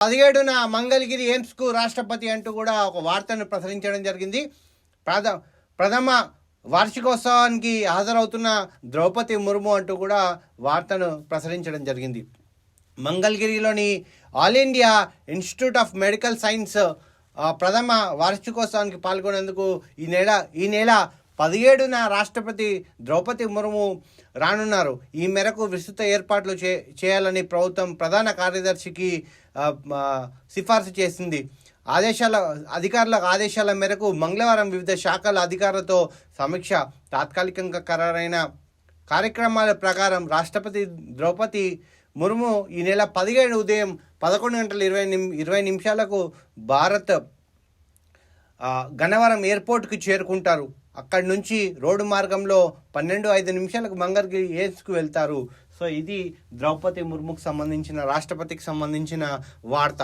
పదిహేడున మంగళగిరి ఎయిమ్స్కు రాష్ట్రపతి అంటూ కూడా ఒక వార్తను ప్రసరించడం జరిగింది. ప్రథ ప్రథమ వార్షికోత్సవానికి హాజరవుతున్న ద్రౌపది ముర్ము అంటూ కూడా వార్తను ప్రసరించడం జరిగింది. మంగళగిరిలోని All India Institute of Medical Science ప్రథమ వార్షికోత్సవానికి పాల్గొనేందుకు ఈ నెల ఈ నెల పదిహేడున రాష్ట్రపతి ద్రౌపది ముర్ము రానున్నారు. ఈ మేరకు విస్తృత ఏర్పాట్లు చే చేయాలని ప్రభుత్వం ప్రధాన కార్యదర్శికి సిఫార్సు చేసింది. ఆదేశాల అధికారుల ఆదేశాల మేరకు మంగళవారం వివిధ శాఖల అధికారులతో సమీక్ష. తాత్కాలికంగా ఖరారైన కార్యక్రమాల ప్రకారం రాష్ట్రపతి ద్రౌపది ముర్ము ఈ నెల పదిహేడు ఉదయం పదకొండు గంటల ఇరవై నిమి ఇరవై నిమిషాలకు భారత్ గన్నవరం ఎయిర్పోర్ట్కి చేరుకుంటారు. అక్కడి నుంచి రోడ్డు మార్గంలో పన్నెండు ఐదు నిమిషాలకు మంగర్గిరి ఎయిర్స్కు వెళ్తారు. సో ఇది ద్రౌపది ముర్ముకు సంబంధించిన రాష్ట్రపతికి సంబంధించిన వార్త.